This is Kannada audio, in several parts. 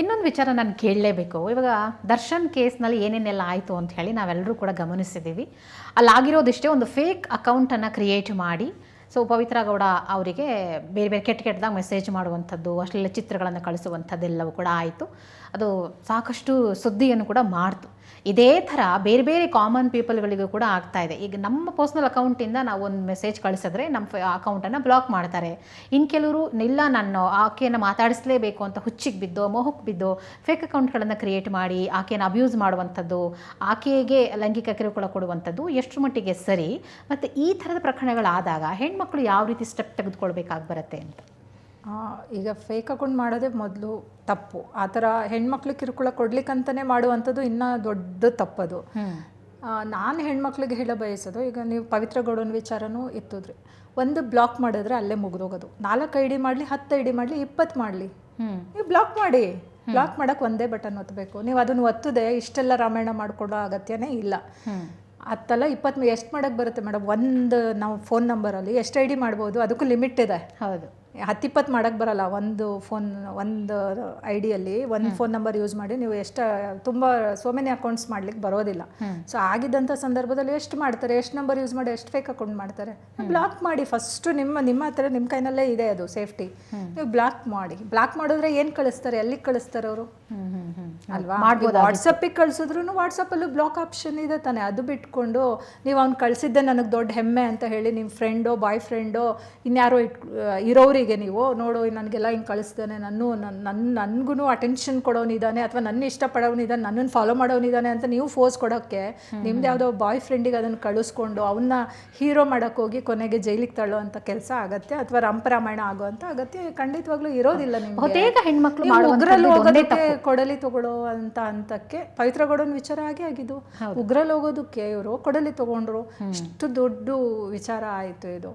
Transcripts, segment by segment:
ಇನ್ನೊಂದು ವಿಚಾರ ನಾನು ಕೇಳಲೇಬೇಕು. ಇವಾಗ ದರ್ಶನ್ ಕೇಸ್ನಲ್ಲಿ ಏನೇನೆಲ್ಲ ಆಯಿತು ಅಂತ ಹೇಳಿ ನಾವೆಲ್ಲರೂ ಕೂಡ ಗಮನಿಸಿದ್ದೀವಿ. ಅಲ್ಲಾಗಿರೋದಿಷ್ಟೇ ಒಂದು ಫೇಕ್ ಅಕೌಂಟನ್ನು ಕ್ರಿಯೇಟ್ ಮಾಡಿ, ಸೊ ಪವಿತ್ರ ಗೌಡ ಅವರಿಗೆ ಬೇರೆ ಬೇರೆ ಕೆಟ್ಟ ಕೆಟ್ಟದಾಗ ಮೆಸೇಜ್ ಮಾಡುವಂಥದ್ದು, ಅಷ್ಟೆಲ್ಲ ಚಿತ್ರಗಳನ್ನು ಕಳಿಸುವಂಥದ್ದೆಲ್ಲವೂ ಕೂಡ ಆಯಿತು. ಅದು ಸಾಕಷ್ಟು ಸುದ್ದಿಯನ್ನು ಕೂಡ ಮಾಡ್ತು. ಇದೇ ಥರ ಬೇರೆ ಬೇರೆ ಕಾಮನ್ ಪೀಪಲ್ಗಳಿಗೂ ಕೂಡ ಆಗ್ತಾ ಇದೆ. ಈಗ ನಮ್ಮ ಪರ್ಸ್ನಲ್ ಅಕೌಂಟಿಂದ ನಾವು ಒಂದು ಮೆಸೇಜ್ ಕಳಿಸಿದ್ರೆ ನಮ್ಮ ಅಕೌಂಟನ್ನು ಬ್ಲಾಕ್ ಮಾಡ್ತಾರೆ. ಇನ್ನು ಕೆಲವರು ಇಲ್ಲ ನಾನು ಆಕೆಯನ್ನು ಮಾತಾಡಿಸಲೇಬೇಕು ಅಂತ ಹುಚ್ಚಿಗೆ ಬಿದ್ದು ಮೋಹಕ್ಕೆ ಬಿದ್ದು ಫೇಕ್ ಅಕೌಂಟ್ಗಳನ್ನು ಕ್ರಿಯೇಟ್ ಮಾಡಿ, ಆಕೆಯನ್ನು ಅಬ್ಯೂಸ್ ಮಾಡುವಂಥದ್ದು, ಆಕೆಗೆ ಲೈಂಗಿಕ ಕಿರುಕುಳ ಕೊಡುವಂಥದ್ದು ಎಷ್ಟು ಮಟ್ಟಿಗೆ ಸರಿ, ಮತ್ತು ಈ ಥರದ ಪ್ರಕರಣಗಳಾದಾಗ ಹೆಣ್ಮಕ್ಳು ಯಾವ ರೀತಿ ಸ್ಟೆಪ್ ತೆಗೆದುಕೊಳ್ಬೇಕಾಗಿ ಬರುತ್ತೆ ಅಂತ? ಈಗ ಫೇಕ್ ಅಕೌಂಟ್ ಮಾಡೋದೇ ಮೊದಲು ತಪ್ಪು. ಆ ಥರ ಹೆಣ್ಮಕ್ಳು ಕಿರುಕುಳ ಕೊಡ್ಲಿಕ್ಕಂತಲೇ ಮಾಡುವಂಥದ್ದು ಇನ್ನೂ ದೊಡ್ಡ ತಪ್ಪದು. ನಾನು ಹೆಣ್ಮಕ್ಳಿಗೆ ಹೇಳ ಬಯಸೋದು ಈಗ ನೀವು ಪವಿತ್ರ ಗೌಡನ ವಿಚಾರನೂ ಎತ್ತಿದ್ರಿ ಒಂದು ಬ್ಲಾಕ್ ಮಾಡಿದ್ರೆ ಅಲ್ಲೇ ಮುಗಿದೋಗೋದು. ನಾಲ್ಕು ಐ ಡಿ ಮಾಡಲಿ ಹತ್ತು ಐ ಡಿ ಮಾಡಲಿ ಇಪ್ಪತ್ತು ಮಾಡಲಿ. ನೀವು ಬ್ಲಾಕ್ ಮಾಡಿ. ಬ್ಲಾಕ್ ಮಾಡೋಕ್ಕೆ ಒಂದೇ ಬಟನ್ ಒತ್ತಬೇಕು ನೀವು ಅದನ್ನು ಒತ್ತದೆ ಇಷ್ಟೆಲ್ಲ ರಾಮಾಯಣ ಮಾಡಿಕೊಡೋ ಅಗತ್ಯನೇ ಇಲ್ಲ. ಹತ್ತಲ್ಲ ಇಪ್ಪತ್ತು ಎಷ್ಟು ಮಾಡೋಕ್ಕೆ ಬರುತ್ತೆ ಮೇಡಮ್? ಒಂದು ನಾವು ಫೋನ್ ನಂಬರಲ್ಲಿ ಎಷ್ಟು ಐ ಡಿ ಮಾಡ್ಬೋದು? ಅದಕ್ಕೂ ಲಿಮಿಟ್ ಇದೆ. ಹೌದು. ಹತ್ತಿಪ್ಪತ್ತು ಮಾಡೋಕ್ಕೆ ಬರಲ್ಲ ಒಂದು ಫೋನ್ ಒಂದು ಐ ಡಿಯಲ್ಲಿ ಒಂದು ಫೋನ್ ನಂಬರ್ ಯೂಸ್ ಮಾಡಿ ನೀವು ಎಷ್ಟು ತುಂಬ ಸೋ ಮೆನಿ ಅಕೌಂಟ್ಸ್ ಮಾಡ್ಲಿಕ್ಕೆ ಬರೋದಿಲ್ಲ. ಸೊ ಆಗಿದ್ದಂಥ ಸಂದರ್ಭದಲ್ಲಿ ಎಷ್ಟು ಮಾಡ್ತಾರೆ ಎಷ್ಟು ನಂಬರ್ ಯೂಸ್ ಮಾಡಿ ಎಷ್ಟು ಫೇಕ್ ಅಕೌಂಟ್ ಮಾಡ್ತಾರೆ ಬ್ಲಾಕ್ ಮಾಡಿ ಫಸ್ಟು ನಿಮ್ಮ ನಿಮ್ಮ ಹತ್ರ ನಿಮ್ಮ ಕೈನಲ್ಲೇ ಇದೆ ಅದು ಸೇಫ್ಟಿ ನೀವು ಬ್ಲಾಕ್ ಮಾಡಿ ಬ್ಲಾಕ್ ಮಾಡಿದ್ರೆ ಏನು ಕಳಿಸ್ತಾರೆ ಎಲ್ಲಿಗೆ ಕಳಿಸ್ತಾರೆ ಅವರು? ಅಲ್ವಾ? ವಾಟ್ಸಪ್ಪಿಗೆ ಕಳ್ಸಿದ್ರು ವಾಟ್ಸಪ್ಪಲ್ಲೂ ಬ್ಲಾಕ್ ಆಪ್ಷನ್ ಇದೆ ತಾನೆ ಅದು ಬಿಟ್ಕೊಂಡು ನೀವು ಅವ್ನು ಕಳಿಸಿದ್ದೆ ನನಗೆ ದೊಡ್ಡ ಹೆಮ್ಮೆ ಅಂತ ಹೇಳಿ ನಿಮ್ಮ ಫ್ರೆಂಡೋ ಬಾಯ್ ಫ್ರೆಂಡೋ ಇನ್ಯಾರೋ ಇಟ್ ಇರೋರಿಗೆ ನೀವು ನೋಡು ನನಗೆಲ್ಲ ಹಿಂಗೆ ಕಳಿಸ್ತಾನೆ ನಾನು ನನ್ನ ನನಗೂ ಅಟೆನ್ಷನ್ ಕೊಡೋನಿದ್ದಾನೆ ಅಥವಾ ನನ್ನ ಇಷ್ಟಪಡೋನಿದ್ದಾನೆ ನನ್ನನ್ನು ಫಾಲೋ ಮಾಡೋನಿದ್ದಾನೆ ಅಂತ ನೀವು ಫೋರ್ಸ್ ಕೊಡೋಕ್ಕೆ ನಿಮ್ದು ಯಾವುದೋ ಬಾಯ್ ಫ್ರೆಂಡಿಗೆ ಅದನ್ನು ಕಳಿಸ್ಕೊಂಡು ಅವನ್ನ ಹೀರೋ ಮಾಡೋಕ್ಕೆ ಹೋಗಿ ಕೊನೆಗೆ ಜೈಲಿಗೆ ತಳ್ಳೋ ಅಂತ ಕೆಲಸ ಆಗತ್ತೆ ಅಥವಾ ರಂಪರಾಮಾಯಣ ಆಗೋ ಅಂತ ಅಗತ್ಯ ಖಂಡಿತವಾಗ್ಲೂ ಇರೋದಿಲ್ಲ ನಿಮ್ಗೆ. ಹೆಣ್ಮಕ್ಳು ಉಗ್ರಲ್ಲಿ ಹೋಗೋದಕ್ಕೆ ಕೊಡಲಿ ತಗೊಳ್ಳೋ ಅಂತ ಹಂತಕ್ಕೆ ಪವಿತ್ರ ಗೌಡನ ವಿಚಾರ ಆಗೇ ಆಗಿದ್ದು. ಉಗ್ರಲ್ಲಿ ಹೋಗೋದಕ್ಕೆ ಇವರು ಕೊಡಲಿ ತಗೊಂಡ್ರು. ಇಷ್ಟು ದೊಡ್ಡ ವಿಚಾರ ಆಯಿತು ಇದು.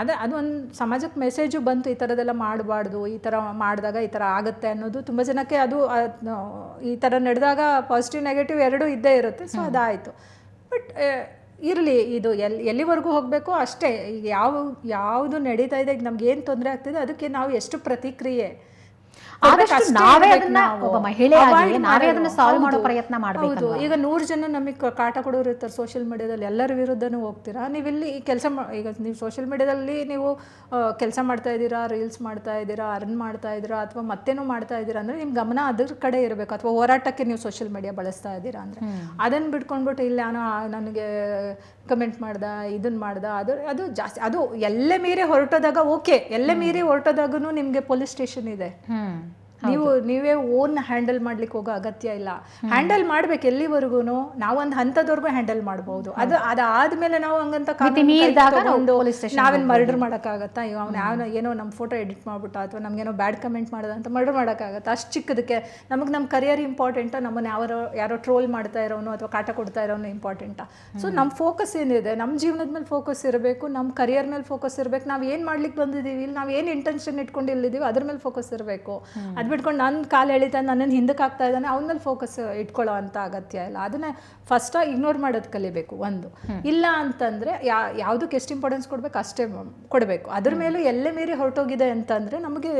ಅದೇ ಅದು ಒಂದು ಸಮಾಜಕ್ಕೆ ಮೆಸೇಜು ಬಂತು ಈ ಥರದೆಲ್ಲ ಮಾಡಬಾರ್ದು ಈ ಥರ ಮಾಡಿದಾಗ ಈ ಥರ ಆಗುತ್ತೆ ಅನ್ನೋದು ತುಂಬ ಜನಕ್ಕೆ ಅದು ಈ ಥರ ನಡೆದಾಗ ಪಾಸಿಟಿವ್ ನೆಗೆಟಿವ್ ಎರಡೂ ಇದ್ದೇ ಇರುತ್ತೆ. ಸೊ ಅದಾಯಿತು. ಬಟ್ ಇರಲಿ ಇದು ಎಲ್ಲಿ ಎಲ್ಲಿವರೆಗೂ ಹೋಗಬೇಕು? ಅಷ್ಟೇ. ಈಗ ಯಾವ ಯಾವುದು ನಡೀತಾ ಇದೆ ಈಗ ನಮ್ಗೆ ಏನು ತೊಂದರೆ ಆಗ್ತಿದೆ ಅದಕ್ಕೆ ನಾವು ಎಷ್ಟು ಪ್ರತಿಕ್ರಿಯೆ ಆದಷ್ಟು ನಾವೇ ಅದನ್ನ ಒಬ್ಬ ಮಹಿಳೆಯಾಗಿ ನಾವೇ ಅದನ್ನ ಸಾಲ್ವ್ ಮಾಡೋ ಪ್ರಯತ್ನ ಮಾಡಬೇಕು ಈಗ ನೂರು ಜನ ನಮಗೆ ಕಾಟ ಕೊಡೋರು ಇರ್ತಾರೆ ಸೋಷಿಯಲ್ ಮೀಡಿಯಾದಲ್ಲಿ ಎಲ್ಲರ ವಿರುದ್ಧನೂ ಹೋಗ್ತೀರಾ? ನೀವಿಲ್ಲಿ ಕೆಲಸ ಈಗ ನೀವು ಸೋಷಿಯಲ್ ಮೀಡಿಯಾದಲ್ಲಿ ನೀವು ಕೆಲಸ ಮಾಡ್ತಾ ಇದ್ದೀರಾ ರೀಲ್ಸ್ ಮಾಡ್ತಾ ಇದ್ದೀರಾ ಅರ್ನ್ ಮಾಡ್ತಾ ಇದ್ದೀರಾ ಅಥವಾ ಮತ್ತೇನೋ ಮಾಡ್ತಾ ಇದ್ದೀರಾ ಅಂದ್ರೆ ನಿಮ್ಮ ಗಮನ ಅದ್ರ ಕಡೆ ಇರಬೇಕು. ಅಥವಾ ಹೋರಾಟಕ್ಕೆ ನೀವು ಸೋಷಿಯಲ್ ಮೀಡಿಯಾ ಬಳಸ್ತಾ ಇದ್ದೀರಾ ಅಂದ್ರೆ. ಅದನ್ನ ಬಿಟ್ಕೊಂಡ್ಬಿಟ್ಟು ಇಲ್ಲ ನಾನು ನನಗೆ ಕಮೆಂಟ್ ಮಾಡ್ದ ಇದನ್ನ ಮಾಡ್ದ ಅದು ಅದು ಜಾಸ್ತಿ ಅದು ಎಲ್ಲೇ ಮೀರಿ ಹೊರಟೋದಾಗ ಓಕೆ ಎಲ್ಲೇ ಮೀರಿ ಹೊರಟೋದಾಗೂ ನಿಮಗೆ ಪೊಲೀಸ್ ಸ್ಟೇಷನ್ ಇದೆ. mm ನೀವು ನೀವೇ ಓನ್ ಹ್ಯಾಂಡಲ್ ಮಾಡ್ಲಿಕ್ಕೆ ಹೋಗೋ ಅಗತ್ಯ ಇಲ್ಲ. ಹ್ಯಾಂಡಲ್ ಮಾಡ್ಬೇಕು ಎಲ್ಲಿವರೆಗೂ ನಾವೊಂದು ಹಂತದವರೆಗೂ ಹ್ಯಾಂಡಲ್ ಮಾಡಬಹುದು ಅದು ಅದಾದ್ಮೇಲೆ ನಾವು ಹಂಗಂತ ನಾವೇನ್ ಮರ್ಡರ್ ಮಾಡೋಕ್ಕಾಗತ್ತಾ? ಇವ್ ಅವ್ನು ಏನೋ ನಮ್ಮ ಫೋಟೋ ಎಡಿಟ್ ಮಾಡ್ಬಿಟ್ಟ ಅಥವಾ ನಮ್ಗೇನೋ ಬ್ಯಾಡ್ ಕಮೆಂಟ್ ಮಾಡೋದಂತ ಅಂತ ಮರ್ಡರ್ ಮಾಡೋಕ್ಕಾಗತ್ತಾ? ಅಷ್ಟು ಚಿಕ್ಕದಕ್ಕೆ ನಮಗೆ ನಮ್ಮ ಕರಿಯರ್ ಇಂಪಾರ್ಟೆಂಟಾ ನಮ್ಮನ್ನ ಯಾರೋ ಯಾರೋ ಟ್ರೋಲ್ ಮಾಡ್ತಾ ಇರೋನು ಅಥವಾ ಕಾಟ ಕೊಡ್ತಾ ಇರೋನು ಇಂಪಾರ್ಟೆಂಟ್ ಸೊ ನಮ್ಮ ಫೋಕಸ್ ಏನಿದೆ? ನಮ್ಮ ಜೀವನದ ಮೇಲೆ ಫೋಕಸ್ ಇರಬೇಕು ನಮ್ಮ ಕರಿಯರ್ ಮೇಲೆ ಫೋಕಸ್ ಇರಬೇಕು. ನಾವು ಏನು ಮಾಡ್ಲಿಕ್ಕೆ ಬಂದಿದ್ದೀವಿ? ಇಲ್ಲಿ ನಾವು ಏನು ಇಂಟೆನ್ಷನ್ ಇಟ್ಕೊಂಡು ಇಲ್ಲಿದ್ದೀವಿ? ಅದ್ರ ಮೇಲೆ ಫೋಕಸ್ ಇರಬೇಕು. ಅದು ಬಿಟ್ಕೊಂಡು ನನ್ನ ಕಾಲು ಎಳಿತಾ ನನ್ನನ್ನು ಹಿಂದಕ್ಕೆ ಆಗ್ತಾ ಇದ್ದಾನೆ ಅವನ ಮೇಲೆ ಫೋಕಸ್ ಇಟ್ಕೊಳ್ಳೋ ಅಂತ ಅಗತ್ಯ ಇಲ್ಲ. ಅದನ್ನೇ ಫಸ್ಟ್ ಇಗ್ನೋರ್ ಮಾಡೋದು ಕಲಿಬೇಕು ಒಂದು. ಇಲ್ಲ ಅಂತಂದ್ರೆ ಯಾ ಯಾವುದಕ್ಕೆ ಎಷ್ಟು ಇಂಪಾರ್ಟೆನ್ಸ್ ಕೊಡ್ಬೇಕು ಅಷ್ಟೇ ಕೊಡಬೇಕು. ಅದ್ರ ಮೇಲೂ ಎಲ್ಲೇ ಮೀರಿ ಹೊರಟೋಗಿದೆ ಅಂತಂದ್ರೆ ನಮಗೆ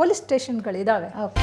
ಪೊಲೀಸ್ ಸ್ಟೇಷನ್ಗಳಿದ್ದಾವೆ ಓಕೆ